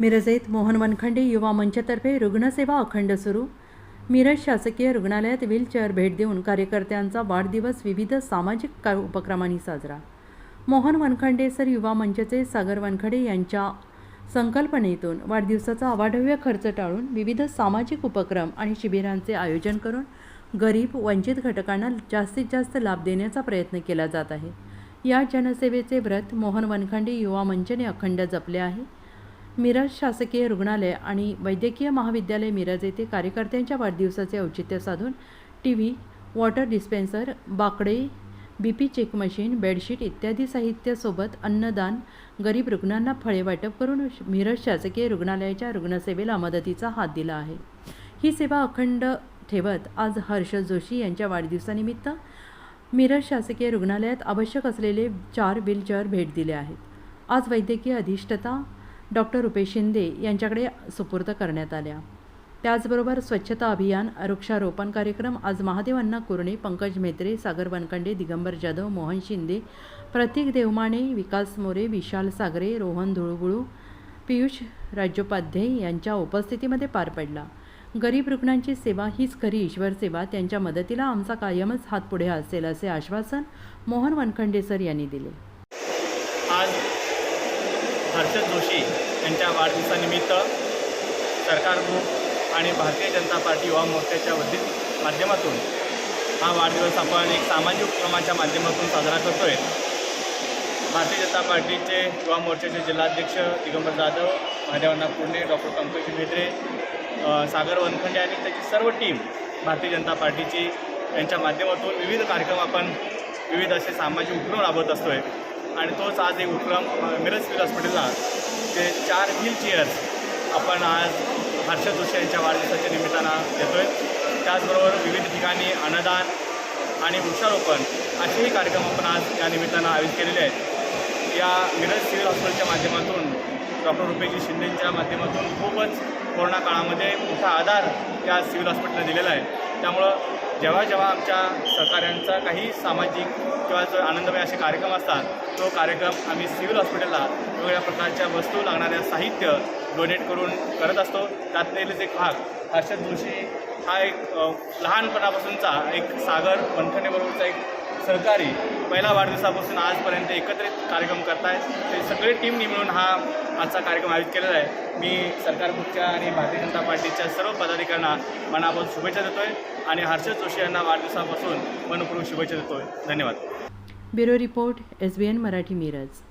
मिरजेत मोहन वनखंडे युवा मंचतर्फे रुग्णसेवा अखंड सुरू. मिरज शासकीय रुग्णालयात व्हीलचेअर भेट देऊन कार्यकर्त्यांचा वाढदिवस विविध सामाजिक का उपक्रमांनी साजरा. मोहन वनखंडे सर युवा मंचचे सागर वनखडे यांच्या संकल्पनेतून वाढदिवसाचा अवाढव्य खर्च टाळून विविध सामाजिक उपक्रम आणि शिबिरांचे आयोजन करून गरीब वंचित घटकांना जास्तीत जास्त लाभ देण्याचा प्रयत्न केला जात आहे. या जनसेवेचे व्रत मोहन वनखंडे युवा मंचने अखंड जपले आहे. मिरज शासकीय रुग्णालय आणि वैद्यकीय महाविद्यालय मिरज येथे कार्यकर्त्यांच्या वाढदिवसाचे औचित्य साधून टी व्ही वॉटर डिस्पेन्सर बाकडे B P check machine bedsheet इत्यादी साहित्यासोबत अन्नदान गरीब रुग्णांना फळे वाटप करून मिरज शासकीय रुग्णालयाच्या रुग्णसेवेला मदतीचा हात दिला आहे. ही सेवा अखंड ठेवत आज हर्ष जोशी यांच्या वाढदिवसानिमित्त मिरज शासकीय रुग्णालयात आवश्यक असलेले चार व्हीलचेअर भेट दिले आहेत. आज वैद्यकीय अधिष्ठता डॉक्टर रुपेश शिंदे यांच्याकडे सुपूर्द करण्यात आल्या. त्याचबरोबर स्वच्छता अभियान वृक्षारोपण कार्यक्रम आज महादेव अण्णा कुरणे पंकज मेत्रे सागर वनखंडे दिगंबर जाधव मोहन शिंदे प्रतीक देवमाने विकास मोरे विशाल सागरे रोहन धुळगुळू पियुष राज्योपाध्याय यांच्या उपस्थितीमध्ये पार पडला. गरीब रुग्णांची सेवा हीच खरी ईश्वर सेवा. त्यांच्या मदतीला आमचा कायमच हात पुढे असेल असे आश्वासन मोहन वनखंडे सर यांनी दिले. आज हर्षद जोशी यांच्या वाढदिवसानिमित्त सरकारप्रमुख आणि भारतीय जनता पार्टी युवा मोर्चाच्या वती माध्यमातून हा वाढदिवस आपण एक सामाजिक उपक्रमाच्या माध्यमातून साजरा करतो आहे भारतीय जनता पार्टीचे युवा मोर्चाचे जिल्हाध्यक्ष दिगंबर जाधव महादेवांना पुणे डॉक्टर पंकज मेत्रे सागर वनखंडे आणि त्याची सर्व टीम भारतीय जनता पार्टीची यांच्या माध्यमातून विविध कार्यक्रम आपण विविध असे सामाजिक उपक्रम राबवत असतो आहे आणि तोच आज एक उपक्रम मिरज फील हॉस्पिटलला ते चार व्हील चेअर्स आपण आज हर्षद जोशी यांच्या वाढदिवसाच्या निमित्तानं देतो आहे त्याचबरोबर विविध ठिकाणी अन्नदान आणि वृक्षारोपण असेही कार्यक्रम आपण आज या निमित्तानं आयोजित केलेले आहेत. या मिरज सिव्हिल हॉस्पिटलच्या माध्यमातून डॉक्टर रुपेजी शिंदेंच्या माध्यमातून खूपच कोरोना काळामध्ये मोठा आधार या सिव्हिल हॉस्पिटलने दिलेला आहे. त्यामुळं जेव्हा जेव्हा आमच्या सहकाऱ्यांचा काही सामाजिक किंवा जो आनंदमय असे कार्यक्रम असतात तो कार्यक्रम आम्ही सिव्हिल हॉस्पिटलला वेगवेगळ्या प्रकारच्या वस्तू लागणाऱ्या साहित्य डोनेट करून करत असतो. त्यातलेच एक भाग हर्षद जोशी हा एक लहानपणापासूनचा एक सागर वनखंडेबरोबरचा एक सहकारी पहिला वाढदिवसापासून आजपर्यंत एकत्रित कार्यक्रम करतायत. ते सगळे टीमनी मिळून हा आजचा कार्यक्रम आयोजित केलेला आहे. मी सरकार कुठच्या आणि भारतीय जनता पार्टीच्या सर्व पदाधिकाऱ्यांना मनापासून शुभेच्छा देतो आहे आणि हर्षद जोशी यांना वाढदिवसापासून मनपूर्वक शुभेच्छा देतो आहे धन्यवाद. Bureau report S B N Marathi Miraj.